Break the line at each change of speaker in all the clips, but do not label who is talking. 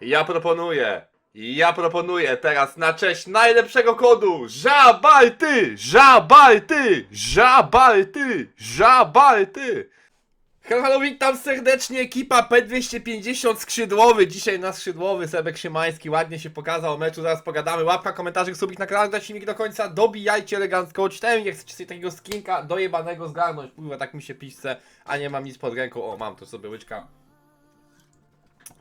Ja proponuję, ja proponuję teraz na cześć najlepszego kodu Żabalty, Żabalty, Żabalty, Żabalty. Halo, halo, witam serdecznie, ekipa P250 skrzydłowy. Dzisiaj nasz skrzydłowy Sebek Szymański ładnie się pokazał o meczu, zaraz pogadamy. Łapka, komentarzyk, subik na kanale, dać filmik do końca, dobijajcie elegancko. Czytałem, jak chcecie sobie takiego skinka dojebanego zgarnąć. Pływa, tak mi się piszce, a nie mam nic pod ręką. O, mam to sobie łyczka.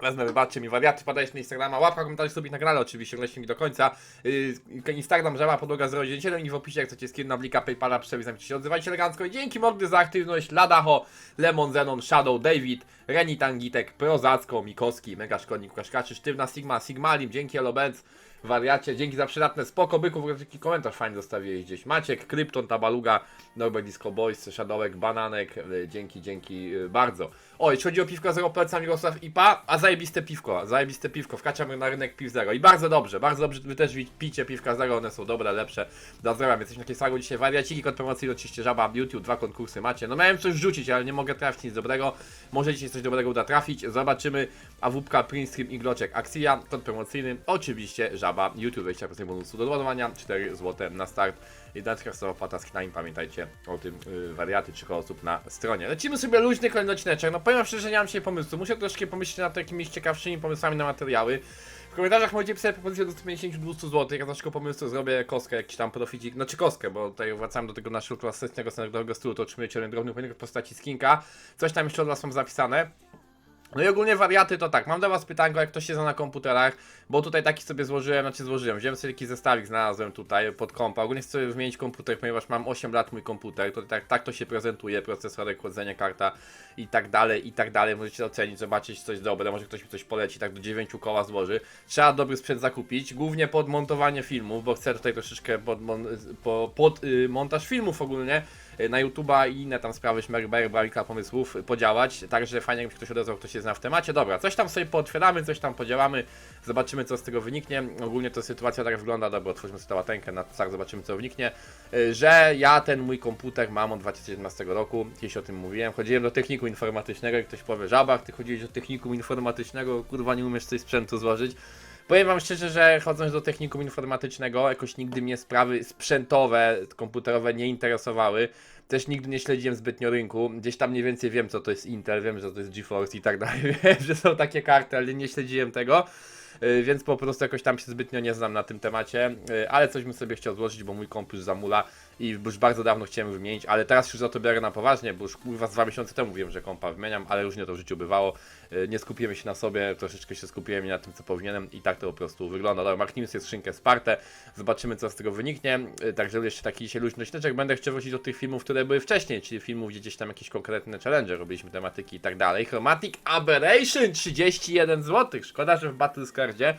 Wezmę, wybaczcie mi wariaty, padajcie na Instagrama, łapka, komentarz, subik na kanale oczywiście, oglądajcie mi do końca. Yy, Instagram, żaba, podłoga 097 i w opisie jak chcecie skin na blika, Paypala, przewizam się, odzywajcie elegancko i dzięki mordy za aktywność, Ladaho, Lemon, Zenon, Shadow, David, Reni Tangitek, Prozacko, Mikowski, Mega Szkodnik, Kaszkaczy, Sztywna Sigma, Sigmalim, dzięki Elobenz, wariacie, dzięki za przydatne. Spoko, byków, w ogóle taki komentarz fajny zostawiłeś gdzieś. Maciek, Krypton, Tabaluga, Norbert Disco Boys, Shadowek, Bananek, yy, dzięki, dzięki yy, bardzo. O, jeśli chodzi o piwko zero polecam Mirosław IPA, a zajebiste piwko, zajebiste piwko, wkaczamy na rynek piw zero. I bardzo dobrze, bardzo dobrze, wy też picie piwka zero, one są dobre, lepsze, do zdrowia, jesteśmy na Kiesłagu dzisiaj. Wariaciki, kod promocyjny oczywiście żaba, YouTube, dwa konkursy macie, no miałem coś rzucić, ale nie mogę trafić nic dobrego, może dzisiaj coś dobrego uda trafić, zobaczymy, AWP, Prince Stream i Gloczek, akcja, kod promocyjny, oczywiście żaba, YouTube, 20% bonusu do ładowania, 4 zł na start, Jedenastka stoła opłata z Knime, pamiętajcie o tym yy, wariaty 3 osób na stronie. Lecimy sobie luźny kolejny odcineczek. No powiem szczerze, że nie mam dzisiaj pomysłu. Muszę troszkę pomyśleć nad jakimiś ciekawszymi pomysłami na materiały. W komentarzach możecie pisać propozycje do 150-200 zł. Ja troszkę pomysłu zrobię kostkę, jakiś tam proficik. Znaczy kostkę, bo tutaj wracamy do tego naszego klasycznego standardowego stylu, to otrzymujecie drobny pojedynek w postaci skinka. Coś tam jeszcze od was mam zapisane. No i ogólnie wariaty to tak, mam do was pytanko, jak to się zna na komputerach, bo tutaj taki sobie złożyłem, znaczy złożyłem, wziąłem sobie taki zestawik, znalazłem tutaj pod kompa, ogólnie chcę sobie wymienić komputer, ponieważ mam 8 lat mój komputer, to tak, tak to się prezentuje, procesorek, chłodzenie, karta i tak dalej, i tak dalej, możecie ocenić, zobaczyć coś dobre, może ktoś mi coś poleci, tak do 9 koła złoży, trzeba dobry sprzęt zakupić, głównie pod montowanie filmów, bo chcę tutaj troszeczkę pod, mon, po, pod y, montaż filmów ogólnie, na YouTube'a i inne tam sprawy, szmerber, barika pomysłów y, podziałać, także fajnie jakby ktoś odezwał, kto się zna w temacie, dobra, coś tam sobie pootwieramy, coś tam podziałamy, zobaczymy co z tego wyniknie, ogólnie to sytuacja tak wygląda, dobra, otwórzmy sobie łatenkę na tak, zobaczymy co wyniknie, y, że ja ten mój komputer mam od 2017 roku, kiedyś o tym mówiłem, chodziłem do technikum informatycznego i ktoś powie, żabach, ty chodziłeś do technikum informatycznego, kurwa nie umiesz coś sprzętu złożyć, Powiem wam szczerze, że chodząc do technikum informatycznego, jakoś nigdy mnie sprawy sprzętowe, komputerowe nie interesowały. Też nigdy nie śledziłem zbytnio rynku. Gdzieś tam mniej więcej wiem, co to jest Intel, wiem, że to jest GeForce i tak dalej. Wiem, że są takie karty, ale nie śledziłem tego. Y, Więc po prostu jakoś tam się zbytnio nie znam na tym temacie, y, ale coś bym sobie chciał złożyć, bo mój komp już zamula i już bardzo dawno chciałem wymienić, ale teraz już za to biorę na poważnie, bo już kurwa z dwa miesiące temu mówiłem, że kompa wymieniam, ale różnie to w życiu bywało. Y, Nie skupiłem się na sobie, troszeczkę się skupiłem na tym, co powinienem i tak to po prostu wygląda. Dobra, machnijmy sobie skrzynkę sparte, zobaczymy, co z tego wyniknie. Y, Także jeszcze taki dzisiaj luźny odcineczek. Będę chciał wrócić do tych filmów, które były wcześniej, czyli filmów, gdzie gdzieś tam jakieś konkretne challenge, robiliśmy tematyki i tak dalej. Chromatic Aberration 31 zł. Szkoda, że w Battlescardzie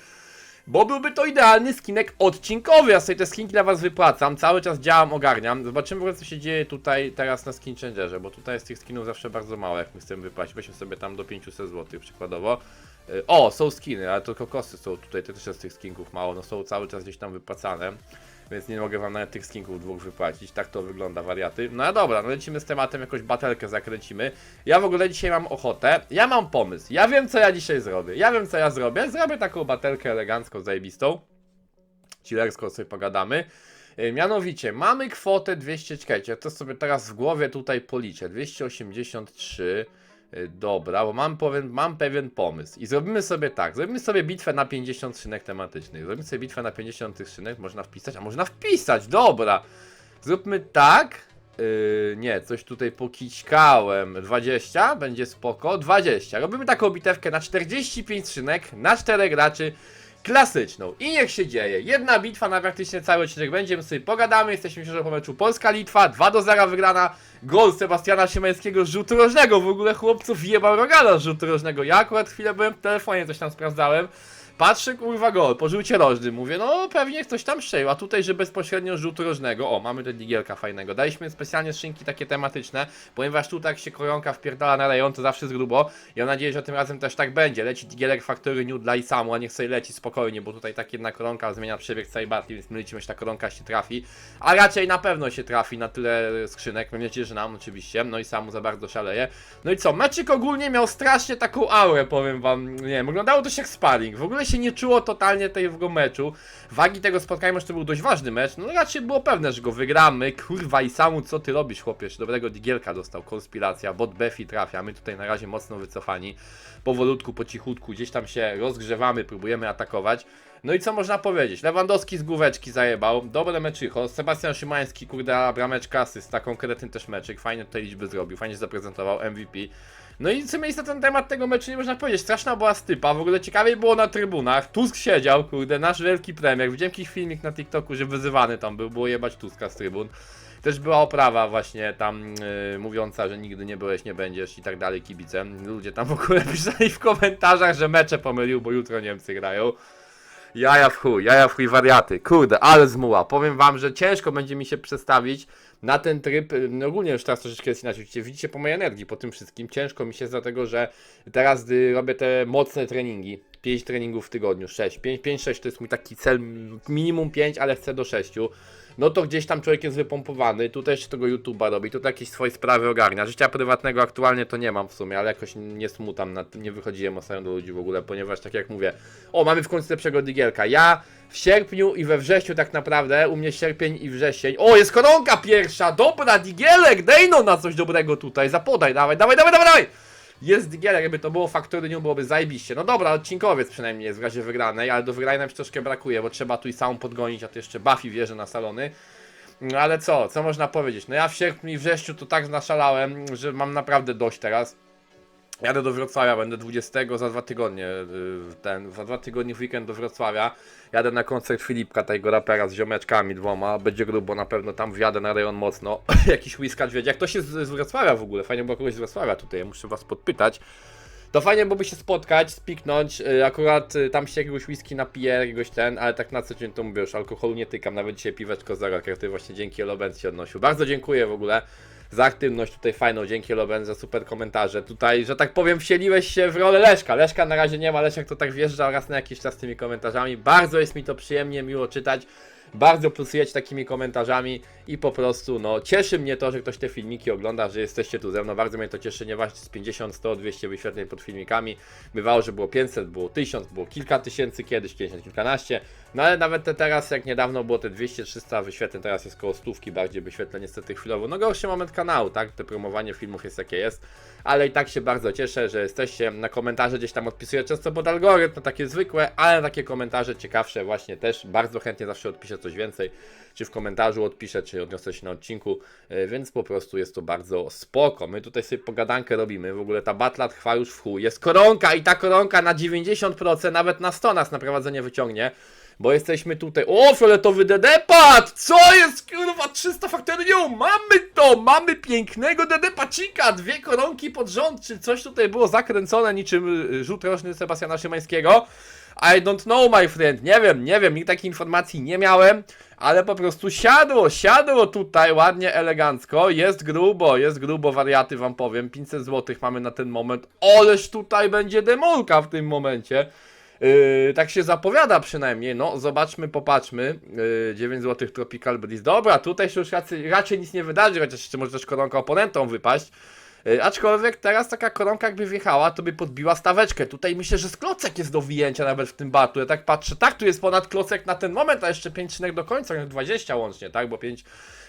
bo byłby to idealny skinek odcinkowy. Ja sobie te skinki dla was wypłacam, cały czas działam, ogarniam. Zobaczymy w ogóle co się dzieje tutaj teraz na skin changerze, bo tutaj jest tych skinów zawsze bardzo mało, jak my chcemy wypłacić. Weźmy sobie tam do 500 zł przykładowo. Y, O, są skiny, ale tylko kosty są tutaj, to też jest tych skinków mało, no są cały czas gdzieś tam wypłacane. Więc nie mogę wam nawet tych skinków dwóch wypłacić, tak to wygląda wariaty. No dobra, no lecimy z tematem, jakąś batelkę zakręcimy. Ja w ogóle dzisiaj mam ochotę, ja mam pomysł, ja wiem co ja dzisiaj zrobię, ja wiem co ja zrobię, zrobię taką batelkę elegancką, zajebistą. Chillersko sobie pogadamy. Y, Mianowicie, mamy kwotę 200, czekajcie, to sobie teraz w głowie tutaj policzę, 283, y, dobra, bo mam pewien, mam pewien pomysł i zrobimy sobie tak, zrobimy sobie bitwę na 50 szynek tematycznych, zrobimy sobie bitwę na 50 tych szynek, można wpisać, a można wpisać, dobra, zróbmy tak, Yy, nie, coś tutaj pokićkałem. 20, będzie spoko. 20. Robimy taką bitewkę na 45 szynek, na 4 graczy. Klasyczną. I niech się dzieje. Jedna bitwa na praktycznie cały odcinek będzie. My sobie pogadamy. Jesteśmy świeżo po meczu Polska-Litwa. 2 do 0 wygrana. Gol Sebastiana Szymańskiego z rzutu rożnego. W ogóle chłopców jebał Rogala z rzutu rożnego. Ja akurat chwilę byłem w telefonie, coś tam sprawdzałem. Patrzę, kurwa, gol, po rzucie rożnym. Mówię, no pewnie ktoś tam strzelił, a tutaj, że bezpośrednio rzut rożnego. O, mamy ten digielka fajnego. Daliśmy specjalnie szynki takie tematyczne, ponieważ tutaj jak się koronka wpierdala na rejon, to zawsze jest grubo. I mam nadzieję, że tym razem też tak będzie. Leci digielek Factory New dla Isamu, a niech sobie leci spokojnie, bo tutaj tak jedna koronka zmienia przebieg całej batli, więc my lecimy, że ta koronka się trafi. A raczej na pewno się trafi na tyle skrzynek, mam nadzieję, że nam oczywiście. No i Samu za bardzo szaleje. No i co, meczyk ogólnie miał strasznie taką aurę, powiem wam, nie wiem, wyglądało to się jak sparring, w ogóle się nie czuło totalnie tego meczu, wagi tego spotkania, może to był dość ważny mecz, no raczej było pewne, że go wygramy, kurwa i Samu, co ty robisz chłopie, Jeszcze dobrego digielka dostał, konspiracja, bot Befi trafia, my tutaj na razie mocno wycofani, powolutku, po cichutku, gdzieś tam się rozgrzewamy, próbujemy atakować, no i co można powiedzieć? Lewandowski z główeczki zajebał, dobre meczycho, Sebastian Szymański, kurde, brameczka asysta, konkretny też meczyk, fajnie tutaj liczby zrobił, fajnie zaprezentował, MVP. No i co miejsce ten temat tego meczu nie można powiedzieć, straszna była stypa, w ogóle ciekawie było na trybunach, Tusk siedział, kurde, nasz wielki premier, widziałem jakiś filmik na TikToku, że wyzywany tam był, było jebać Tuska z trybun. Też była oprawa właśnie tam yy, mówiąca, że nigdy nie byłeś, nie będziesz i tak dalej kibicem. Ludzie tam w ogóle pisali w komentarzach, że mecze pomylił, bo jutro Niemcy grają. Jaja w chuj, jaja w chuj wariaty. Kurde, ale zmuła. Powiem wam, że ciężko będzie mi się przestawić na ten tryb. No ogólnie już teraz troszeczkę jest inaczej. Widzicie, po mojej energii, po tym wszystkim. Ciężko mi się dlatego, że teraz gdy robię te mocne treningi. 5 treningów w tygodniu, 6. 5-6 to jest mój taki cel, minimum 5, ale chcę do 6 no to gdzieś tam człowiek jest wypompowany, tu też tego YouTube'a robi, tu jakieś swoje sprawy ogarnia. Życia prywatnego aktualnie to nie mam w sumie, ale jakoś nie smutam nad nie wychodziłem ostatnio do ludzi w ogóle, ponieważ tak jak mówię, o mamy w końcu lepszego digielka. Ja w sierpniu i we wrześniu tak naprawdę, u mnie sierpień i wrzesień. O, jest koronka pierwsza! Dobra, digielek, dej no na coś dobrego tutaj, zapodaj, dawaj, dawaj, dawaj, dawaj! dawaj! Jest digielek, jakby to było faktory, nie byłoby zajebiście. No dobra, odcinkowiec przynajmniej jest w razie wygranej, ale do wygranej nam troszkę brakuje, bo trzeba tu i samą podgonić, a to jeszcze Buffy wierzy na salony. No ale co, co można powiedzieć? No ja w sierpniu i wrześniu to tak naszalałem, że mam naprawdę dość teraz. Jadę do Wrocławia, będę 20 za dwa tygodnie, y, ten, za dwa tygodnie w weekend do Wrocławia. Jadę na koncert Filipka, tego rapera z ziomeczkami dwoma, będzie grubo, na pewno tam wjadę na rejon mocno. Jakiś whiskacz wiedzie, jak ktoś jest z Wrocławia w ogóle, fajnie było kogoś z Wrocławia tutaj, muszę was podpytać. To fajnie byłoby się spotkać, spiknąć, y, akurat y, tam się jakiegoś whisky napiję, jakiegoś ten, ale tak na co dzień to mówię, już alkoholu nie tykam, nawet dzisiaj piweczko zero, jak tutaj właśnie dzięki Elobenz się odnosił. Bardzo dziękuję w ogóle za aktywność tutaj fajną, dzięki Elobenz za super komentarze. Tutaj, że tak powiem, wsieliłeś się w rolę Leszka. Leszka na razie nie ma, Leszek to tak wjeżdża raz na jakiś czas z tymi komentarzami. Bardzo jest mi to przyjemnie, miło czytać. Bardzo plusujecie takimi komentarzami i po prostu, no, cieszy mnie to, że ktoś te filmiki ogląda, że jesteście tu ze mną. Bardzo mnie to cieszy, nieważne z 50, 100, 200 wyświetleń pod filmikami. Bywało, że było 500, było 1000, było kilka tysięcy kiedyś, kiedyś kilkanaście. No ale nawet te teraz, jak niedawno było te 200-300 wyświetleń, teraz jest koło stówki bardziej wyświetleń niestety chwilowo. No gorszy moment kanału, tak? Te promowanie filmów jest jakie jest. Ale i tak się bardzo cieszę, że jesteście na komentarze gdzieś tam odpisuję często pod algorytm, no takie zwykłe, ale na takie komentarze ciekawsze właśnie też bardzo chętnie zawsze odpiszę coś więcej, czy w komentarzu odpiszę, czy odniosę się na odcinku, yy, więc po prostu jest to bardzo spoko. My tutaj sobie pogadankę robimy, w ogóle ta batla trwa już w chuj. Jest koronka i ta koronka na 90%, nawet na 100 nas na prowadzenie wyciągnie. Bo jesteśmy tutaj. O, fioletowy dedepad! Co jest kurwa 300 faktorium? Mamy to! Mamy pięknego dedepacika! Dwie koronki pod rząd, czy coś tutaj było zakręcone niczym rzut roczny Sebastiana Szymańskiego? I don't know, my friend. Nie wiem, nie wiem, nikt takiej informacji nie miałem, ale po prostu siadło, siadło tutaj ładnie, elegancko. Jest grubo, jest grubo, wariaty wam powiem. 500 zł mamy na ten moment. Oleż tutaj będzie demolka w tym momencie. Yy, tak się zapowiada przynajmniej, no zobaczmy, popatrzmy, yy, 9 zł Tropical Breeze, dobra, tutaj się już raczej, raczej nic nie wydarzy, chociaż jeszcze może też koronka oponentom wypaść, aczkolwiek teraz taka koronka jakby wjechała, to by podbiła staweczkę, tutaj myślę, że z klocek jest do wyjęcia nawet w tym batlu, ja tak patrzę, tak, tu jest ponad klocek na ten moment, a jeszcze 5 szynek do końca, jak 20 łącznie, tak, bo 5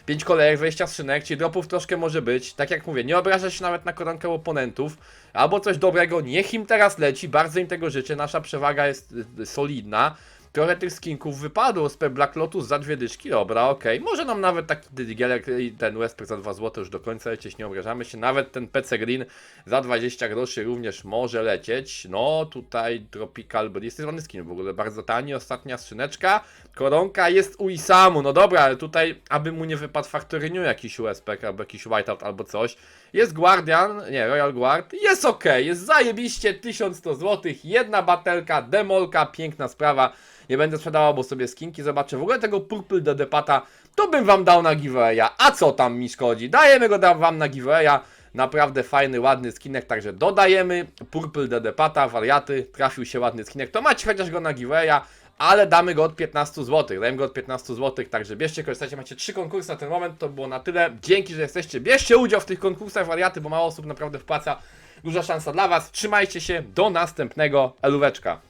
5 kolejek, 20 szynek, czyli dropów troszkę może być. Tak jak mówię, nie obraża się nawet na koronkę oponentów. Albo coś dobrego, niech im teraz leci, bardzo im tego życzę. Nasza przewaga jest y, solidna. Trochę tych skinków wypadło, SP Black Lotus za dwie dyszki, dobra, okej. Może nam nawet taki Digielek i ten Westper za 2 zł już do końca lecieć, nie obrażamy się. Nawet ten PC Green za 20 groszy również może lecieć. No, tutaj Tropical Breeze, jest ładny skin w ogóle, bardzo tani, ostatnia skrzyneczka. Koronka jest u Isamu, no dobra, ale tutaj, aby mu nie wypadł Factory jakiś USP, albo jakiś Whiteout, albo coś. Jest Guardian, nie, Royal Guard, jest ok, jest zajebiście, 1100 zł, jedna batelka, demolka, piękna sprawa. Nie będę sprzedawał, bo sobie skinki zobaczę. W ogóle tego Purple Dedepata to bym wam dał na giveawaya. A co tam mi szkodzi? Dajemy go wam na giveawaya. Naprawdę fajny, ładny skinek, także dodajemy Purple Dedepata, wariaty, trafił się ładny skinek, to macie chociaż go na giveawaya, ale damy go od 15 zł, dajemy go od 15 zł, także bierzcie, korzystajcie, macie trzy konkursy na ten moment, to było na tyle, dzięki, że jesteście, bierzcie udział w tych konkursach wariaty, bo mało osób naprawdę wpłaca, duża szansa dla was, trzymajcie się, do następnego, elóweczka.